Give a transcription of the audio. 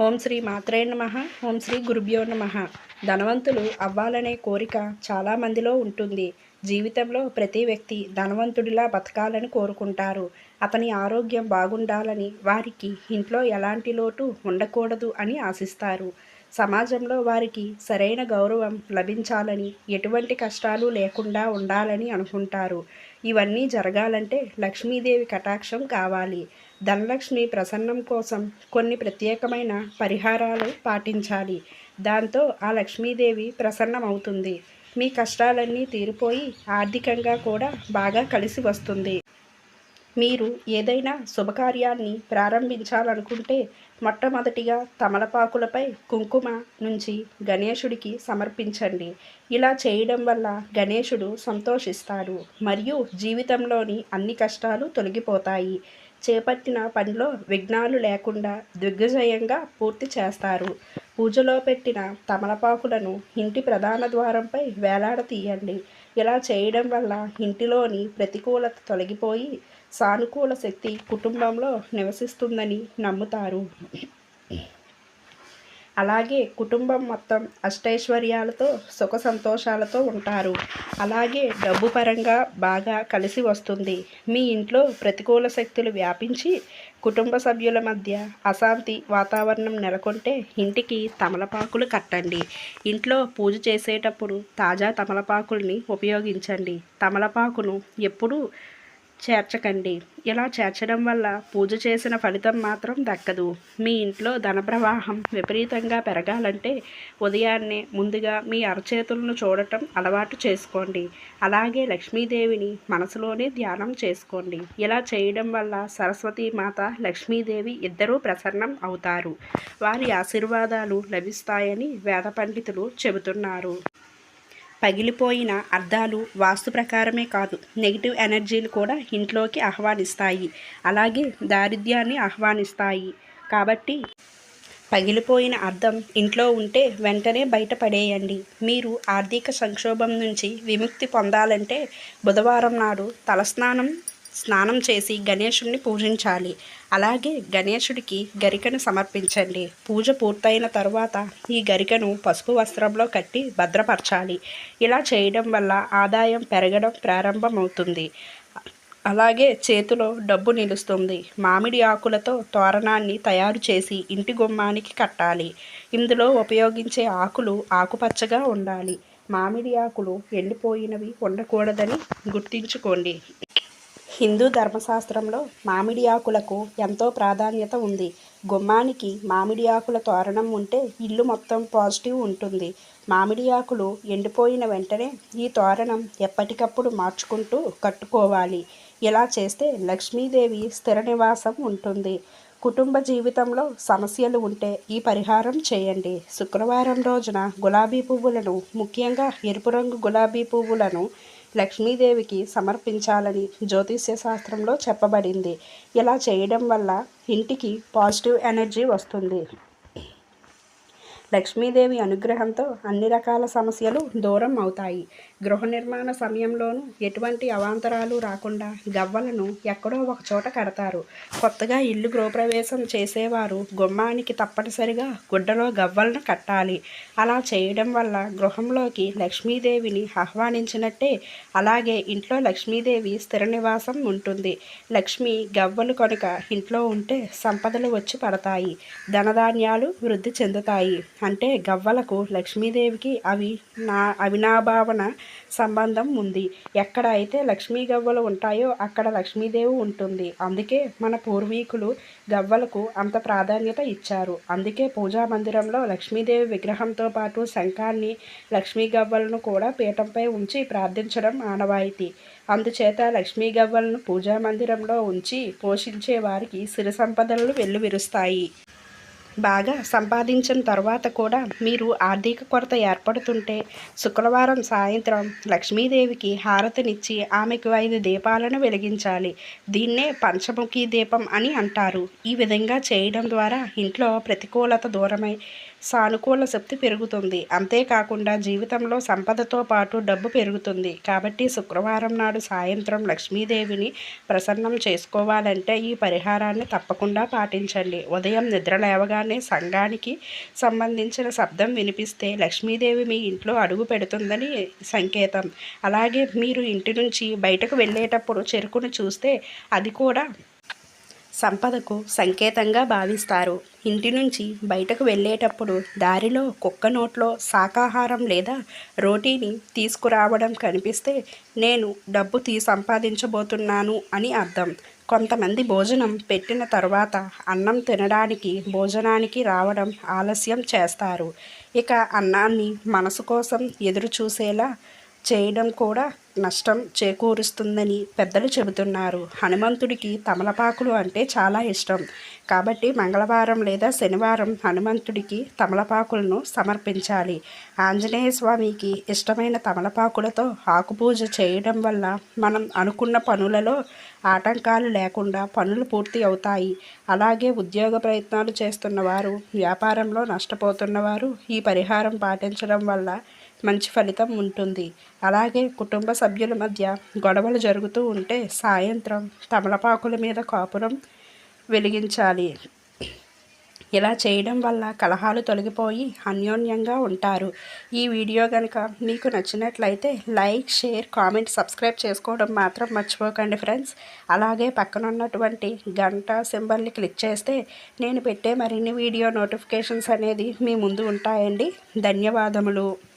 ఓం శ్రీ మాత్రే నమ. ఓం శ్రీ గురుభ్యో నమ. ధనవంతులు అవ్వాలనే కోరిక చాలామందిలో ఉంటుంది. జీవితంలో ప్రతి వ్యక్తి ధనవంతుడిలా బతకాలని కోరుకుంటారు. అతని ఆరోగ్యం బాగుండాలని వారికి ఇంట్లో ఎలాంటి లోటు ఉండకూడదు అని ఆశిస్తారు. సమాజంలో వారికి సరైన గౌరవం లభించాలని ఎటువంటి కష్టాలు లేకుండా ఉండాలని అనుకుంటారు. ఇవన్నీ జరగాలంటే లక్ష్మీదేవి కటాక్షం కావాలి. ధనలక్ష్మి ప్రసన్నం కోసం కొన్ని ప్రత్యేకమైన పరిహారాలు పాటించాలి. దాంతో ఆ లక్ష్మీదేవి ప్రసన్నమవుతుంది. మీ కష్టాలన్నీ తీరిపోయి ఆర్థికంగా కూడా బాగా కలిసి వస్తుంది. మీరు ఏదైనా శుభకార్యాన్ని ప్రారంభించాలనుకుంటే మొట్టమొదటిగా తమలపాకులపై కుంకుమ నుంచి గణేశుడికి సమర్పించండి. ఇలా చేయడం వల్ల గణేశుడు సంతోషిస్తాడు. మరియు జీవితంలోని అన్ని కష్టాలు తొలగిపోతాయి. చేపట్టిన పనిలో విఘ్నాలు లేకుండా దిగ్విజయంగా పూర్తి చేస్తారు. పూజలో పెట్టిన తమలపాకులను ఇంటి ప్రధాన ద్వారంపై వేలాడతీయండి. ఇలా చేయడం వల్ల ఇంటిలోని ప్రతికూలత తొలగిపోయి సానుకూల శక్తి కుటుంబంలో నివసిస్తుందని నమ్ముతారు. అలాగే కుటుంబం మొత్తం అష్టైశ్వర్యాలతో సుఖ సంతోషాలతో ఉంటారు. అలాగే డబ్బు పరంగా బాగా కలిసి వస్తుంది. మీ ఇంట్లో ప్రతికూల శక్తులు వ్యాపించి కుటుంబ సభ్యుల మధ్య అశాంతి వాతావరణం నెలకొంటే ఇంటికి తమలపాకులు కట్టండి. ఇంట్లో పూజ చేసేటప్పుడు తాజా తమలపాకుల్ని ఉపయోగించండి. తమలపాకును ఎప్పుడూ చేర్చకండి. ఇలా చేర్చడం వల్ల పూజ చేసిన ఫలితం మాత్రం దక్కదు. మీ ఇంట్లో ధన ప్రవాహం విపరీతంగా పెరగాలంటే ఉదయాన్నే ముందుగా మీ అరచేతులను చూడటం అలవాటు చేసుకోండి. అలాగే లక్ష్మీదేవిని మనసులోనే ధ్యానం చేసుకోండి. ఇలా చేయడం వల్ల సరస్వతీ మాత లక్ష్మీదేవి ఇద్దరూ ప్రసన్నం అవుతారు. వారి ఆశీర్వాదాలు లభిస్తాయని వేద పండితులు చెబుతున్నారు. పగిలిపోయిన అర్థాలు వాస్తు ప్రకారమే కాదు నెగిటివ్ ఎనర్జీలు కూడా ఇంట్లోకి ఆహ్వానిస్తాయి. అలాగే దారిద్ర్యాన్ని ఆహ్వానిస్తాయి. కాబట్టి పగిలిపోయిన అర్థం ఇంట్లో ఉంటే వెంటనే బయటపడేయండి. మీరు ఆర్థిక సంక్షోభం నుంచి విముక్తి పొందాలంటే బుధవారం నాడు తలస్నానం స్నానం చేసి గణేశుడిని పూజించాలి. అలాగే గణేశుడికి గరికను సమర్పించండి. పూజ పూర్తయిన తరువాత ఈ గరికను పసుపు వస్త్రంలో కట్టి భద్రపరచాలి. ఇలా చేయడం వల్ల ఆదాయం పెరగడం ప్రారంభమవుతుంది. అలాగే చేతిలో డబ్బు నిలుస్తుంది. మామిడి ఆకులతో తోరణాన్ని తయారు చేసి ఇంటి గుమ్మానికి కట్టాలి. ఇందులో ఉపయోగించే ఆకులు ఆకుపచ్చగా ఉండాలి. మామిడి ఆకులు ఎండిపోయినవి ఉండకూడదని గుర్తుంచుకోండి. హిందూ ధర్మశాస్త్రంలో మామిడి ఆకులకు ఎంతో ప్రాధాన్యత ఉంది. గుమ్మానికి మామిడి ఆకుల తోరణం ఉంటే ఇల్లు మొత్తం పాజిటివ్ ఉంటుంది. మామిడి ఆకులు ఎండిపోయిన వెంటనే ఈ తోరణం ఎప్పటికప్పుడు మార్చుకుంటూ కట్టుకోవాలి. ఇలా చేస్తే లక్ష్మీదేవి స్థిర నివాసం ఉంటుంది. కుటుంబ జీవితంలో సమస్యలు ఉంటే ఈ పరిహారం చేయండి. శుక్రవారం రోజున గులాబీ పువ్వులను ముఖ్యంగా ఎరుపు రంగు గులాబీ పువ్వులను లక్ష్మీదేవికి సమర్పించాలని జ్యోతిష్య శాస్త్రంలో చెప్పబడింది. ఇలా చేయడం వల్ల ఇంటికి పాజిటివ్ ఎనర్జీ వస్తుంది. లక్ష్మీదేవి అనుగ్రహంతో అన్ని రకాల సమస్యలు దూరం అవుతాయి. గృహ నిర్మాణ సమయంలోనూ ఎటువంటి అవాంతరాలు రాకుండా గవ్వలను ఎక్కడో ఒక చోట కడతారు. కొత్తగా ఇల్లు గృహప్రవేశం చేసేవారు గుమ్మానికి తప్పనిసరిగా గుడ్డలో గవ్వలను కట్టాలి. అలా చేయడం వల్ల గృహంలోకి లక్ష్మీదేవిని ఆహ్వానించినట్టే అలాగే ఇంట్లో లక్ష్మీదేవి స్థిర నివాసం ఉంటుంది. లక్ష్మి గవ్వలు కనుక ఇంట్లో ఉంటే సంపదలు వచ్చి పడతాయి. ధనధాన్యాలు వృద్ధి చెందుతాయి. అంటే గవ్వలకు లక్ష్మీదేవికి అవి నా అవినాభావన సంబంధం ఉంది. ఎక్కడ అయితే లక్ష్మీ గవ్వలు ఉంటాయో అక్కడ లక్ష్మీదేవి ఉంటుంది. అందుకే మన పూర్వీకులు గవ్వలకు అంత ప్రాధాన్యత ఇచ్చారు. అందుకే పూజా మందిరంలో లక్ష్మీదేవి విగ్రహంతో పాటు శంఖాన్ని లక్ష్మీ గవ్వలను కూడా పీఠంపై ఉంచి ప్రార్థించడం ఆనవాయితీ. అందుచేత లక్ష్మీ గవ్వలను పూజా మందిరంలో ఉంచి పోషించే వారికి సిరి సంపదలు వెల్లువిరుస్తాయి. బాగా సంపాదించిన తర్వాత కూడా మీరు ఆర్థిక కొరత ఏర్పడుతుంటే శుక్రవారం సాయంత్రం లక్ష్మీదేవికి హారతినిచ్చి ఆమెకు ఐదు దీపాలను వెలిగించాలి. దీన్నే పంచముఖి దీపం అని అంటారు. ఈ విధంగా చేయడం ద్వారా ఇంట్లో ప్రతికూలత దూరమై సానుకూల శక్తి పెరుగుతుంది. అంతేకాకుండా జీవితంలో సంపదతో పాటు డబ్బు పెరుగుతుంది. కాబట్టి శుక్రవారం నాడు సాయంత్రం లక్ష్మీదేవిని ప్రసన్నం చేసుకోవాలంటే ఈ పరిహారాన్ని తప్పకుండా పాటించండి. ఉదయం నిద్ర లేవగానే అనే సంఘానికి సంబంధించిన శబ్దం వినిపిస్తే లక్ష్మీదేవి మీ ఇంట్లో అడుగు పెడుతుందని సంకేతం. అలాగే మీరు ఇంటి నుంచి బయటకు వెళ్ళేటప్పుడు చెరుకును చూస్తే అది కూడా సంపదకు సంకేతంగా భావిస్తారు. ఇంటి నుంచి బయటకు వెళ్ళేటప్పుడు దారిలో కుక్క నోట్లో శాకాహారం లేదా రోటీని తీసుకురావడం కనిపిస్తే నేను డబ్బు తీ సంపాదించబోతున్నాను అని అర్థం. కొంతమంది భోజనం పెట్టిన తర్వాత అన్నం తినడానికి భోజనానికి రావడం ఆలస్యం చేస్తారు. ఇక అన్నాన్ని మనసు కోసం ఎదురు చూసేలా చేయడం కూడా నష్టం చేకూరుస్తుందని పెద్దలు చెబుతున్నారు. హనుమంతుడికి తమలపాకులు అంటే చాలా ఇష్టం. కాబట్టి మంగళవారం లేదా శనివారం హనుమంతుడికి తమలపాకులను సమర్పించాలి. ఆంజనేయ స్వామికి ఇష్టమైన తమలపాకులతో ఆకుపూజ చేయడం వల్ల మనం అనుకున్న పనులలో ఆటంకాలు లేకుండా పనులు పూర్తి అవుతాయి. అలాగే ఉద్యోగ ప్రయత్నాలు చేస్తున్నవారు వ్యాపారంలో నష్టపోతున్నవారు ఈ పరిహారం పాటించడం వల్ల మంచి ఫలితం ఉంటుంది. అలాగే కుటుంబ సభ్యుల మధ్య గొడవలు జరుగుతూ ఉంటే సాయంత్రం తమలపాకుల మీద కాపురం వెలిగించాలి. ఇలా చేయడం వల్ల కలహాలు తొలగిపోయి అన్యోన్యంగా ఉంటారు. ఈ వీడియో కనుక మీకు నచ్చినట్లయితే లైక్ షేర్ కామెంట్ సబ్స్క్రైబ్ చేసుకోవడం మాత్రం మర్చిపోకండి ఫ్రెండ్స్. అలాగే పక్కన ఉన్నటువంటి గంట సింబల్ని క్లిక్ చేస్తే నేను పెట్టే మరిన్ని వీడియో నోటిఫికేషన్స్ అనేది మీ ముందు ఉంటాయండి. ధన్యవాదములు.